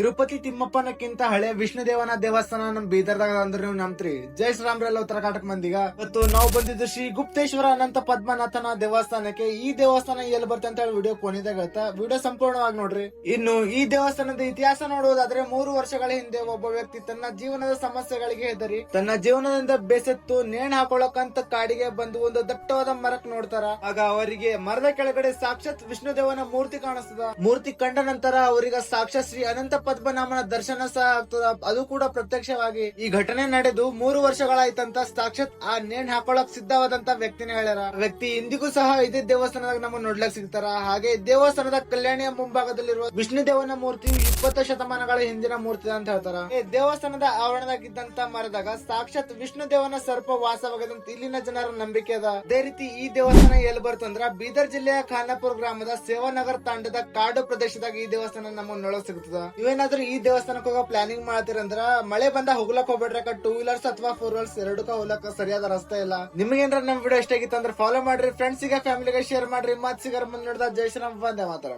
ತಿರುಪತಿ ತಿಮ್ಮಪ್ಪನಕ್ಕಿಂತ ಹಳೆ ವಿಷ್ಣು ದೇವನ ದೇವಸ್ಥಾನ ನಮ್ ಬೀದರ್ದಾಗ ಅಂದ್ರೆ ನೀವು ನಂಬ್ರಿ ಜೈ ಶ್ರೀರಾಮ್ರೆಲ್ಲ ಉತ್ತರ ಕರ್ನಾಟಕ ಮಂದಿಗ. ಇವತ್ತು ನಾವು ಬಂದಿದ್ದು ಶ್ರೀ ಗುಪ್ತೇಶ್ವರ ಅನಂತ ಪದ್ಮನಾಥನ ದೇವಸ್ಥಾನಕ್ಕೆ. ಈ ದೇವಸ್ಥಾನ ಎಲ್ಲಿ ಬರ್ತ ಅಂತ ಹೇಳಿ ವಿಡಿಯೋ ಕೊನೆದಾಗ ವಿಡಿಯೋ ಸಂಪೂರ್ಣವಾಗಿ ನೋಡ್ರಿ. ಇನ್ನು ಈ ದೇವಸ್ಥಾನದ ಇತಿಹಾಸ ನೋಡುವುದಾದ್ರೆ ಮೂರು ವರ್ಷಗಳ ಹಿಂದೆ ಒಬ್ಬ ವ್ಯಕ್ತಿ ತನ್ನ ಜೀವನದ ಸಮಸ್ಯೆಗಳಿಗೆ ಹೆದರಿ, ತನ್ನ ಜೀವನದಿಂದ ಬೇಸತ್ತು ನೇಣ ಹಾಕೊಳ್ಳಕಂತ ಕಾಡಿಗೆ ಬಂದು ಒಂದು ದಟ್ಟವಾದ ಮರಕ್ ನೋಡ್ತಾರ. ಆಗ ಅವರಿಗೆ ಮರದ ಕೆಳಗಡೆ ಸಾಕ್ಷಾತ್ ವಿಷ್ಣು ದೇವನ ಮೂರ್ತಿ ಕಾಣಿಸ್ತದ. ಮೂರ್ತಿ ಕಂಡ ನಂತರ ಅವರಿಗೆ ಸಾಕ್ಷಾತ್ ಶ್ರೀ ಅನಂತ ಪದ್ಮನಾಭನ ದರ್ಶನ ಸಹ ಆಗ್ತದ. ಅದು ಕೂಡ ಪ್ರತ್ಯಕ್ಷವಾಗಿ ಈ ಘಟನೆ ನಡೆದು ಮೂರು ವರ್ಷಗಳಾಯ್ತಂತ ಸಾಕ್ಷಾತ್ ಆ ನೇಣ್ ಹಾಕೊಳಕ್ ಸಿದ್ಧವಾದಂತ ವ್ಯಕ್ತಿನೇ ಹೇಳ್ಯಾರ. ವ್ಯಕ್ತಿ ಇಂದಿಗೂ ಸಹ ಇದೇ ದೇವಸ್ಥಾನದಾಗ ನಮಗೆ ನೋಡ್ಲಕ್ ಸಿಗ್ತಾರ. ಹಾಗೆ ದೇವಸ್ಥಾನದ ಕಲ್ಯಾಣಿಯ ಮುಂಭಾಗದಲ್ಲಿರುವ ವಿಷ್ಣು ದೇವನ ಮೂರ್ತಿ ಇಪ್ಪತ್ತು ಶತಮಾನಗಳ ಹಿಂದಿನ ಮೂರ್ತಿ ಅಂತ ಹೇಳ್ತಾರ. ಈ ದೇವಸ್ಥಾನದ ಆವರಣದಾಗಿದ್ದಂತ ಮರದಾಗ ಸಾಕ್ಷಾತ್ ವಿಷ್ಣು ದೇವನ ಸರ್ಪ ವಾಸವಾಗದಂತ ಇಲ್ಲಿನ ಜನರ ನಂಬಿಕೆ ಅದ. ಅದೇ ರೀತಿ ಈ ದೇವಸ್ಥಾನ ಎಲ್ಲಿ ಬರ್ತಂದ್ರ ಬೀದರ್ ಜಿಲ್ಲೆಯ ಖಾನಾಪುರ ಗ್ರಾಮದ ಸೇವಾನಗರ್ ತಾಂಡದ ಕಾಡು ಪ್ರದೇಶದಾಗ ಈ ದೇವಸ್ಥಾನ ನಮಗ್ ನೋಡಕ್ ಸಿಗ್ತದ. ಇವೇನಾದ್ರೂ ಈ ದೇವಸ್ಥಾನಕ್ಕೆ ಹೋಗೋ ಪ್ಲಾನಿಂಗ್ ಮಾಡ್ತೀರಂದ್ರ ಮಳೆ ಬಂದ ಹೋಗ್ಲಕ್ ಹೋಗ್ಬೇಡ್ರಿ ಟೂ ವೀಲರ್ಸ್ ಅಥವಾ ಫೋರ್ ವೀಲರ್ಸ್ ಎರಡಕ್ಕ ಹೋಗ್ಲಕ್ಕ ಸರಿಯಾದ ರಸ್ತೆ ಇಲ್ಲ. ನಿಮ್ಗೇನ್ರ ನಮ್ ವಿಡಿಯೋ ಇಷ್ಟ ಆಗಿತ್ತು ಅಂದ್ರೆ ಫಾಲೋ ಮಾಡ್ರಿ ಫ್ರೆಂಡ್ಸಿಗೆ ಫ್ಯಾಮಿಲಿಗೆ ಶೇರ್ ಮಾಡ್ರಿ. ಮತ್ ಸಿಗರ್ ಮುಂದೆ ನೋಡಿದ ಜೈ ಶ್ರೀರಾಮ್ ಬಂದೆ ಮಾತಾಡ